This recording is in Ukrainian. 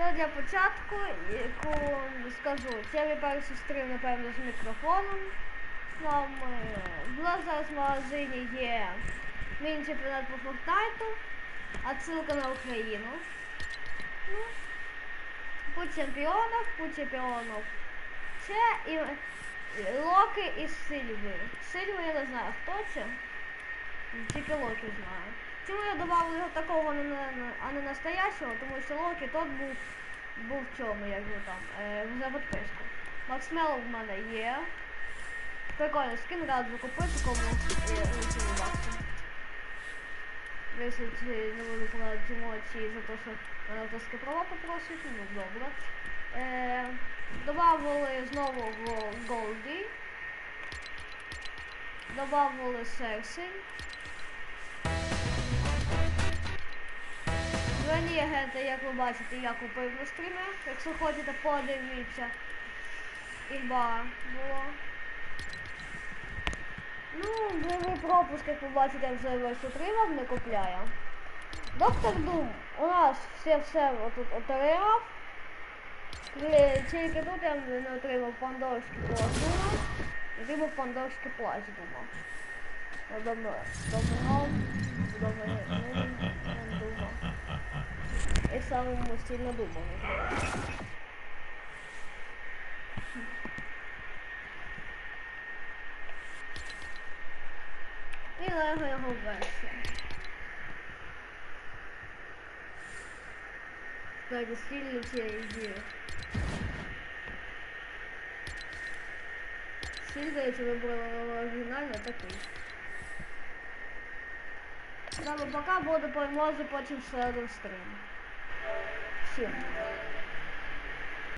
Ну, для початку, яку скажу, це мій перший стрім, напевно, з мікрофоном. Нам е, в нас зараз в магазині є міні-чемпіонат по Фортнайту, отсилка на Україну. Ну, по чемпіонах, по чемпіонах. Це і, і Локи і Сильви. Сильви я не знаю хто це. Тільки Локи знаю. Чому я додав його такого, а не настоящого, тому що Локі тот був, був в цьому, як його там, е, за підписку. Максмел в мене є. Прикольно, скін раджу купити кому лишили бакси. 10 е, не буду вкладати емоції за те, що мене авторські права попросять, ну добре. Е, добавили знову в Голді. Добавили Серсей. Двойні агенти, як ви бачите, я купив на стрімі. Якщо хочете, подивіться. Імба було. Ну, бойовий пропуск, як ви бачите, я вже весь отримав, не купляю. Доктор Дум у нас все все отут отримав. Тільки тут я не отримав пандорський пластунок. Отримав пандорський плащ, думав. Давно, давно, давно не, не, не думав. І самому сильно думав. І лего його версія. Кстати, сильно ця ідея. Сильно, якщо вибрала оригінально, такий. Добре, пока буду по потім ще один стрім. Sing.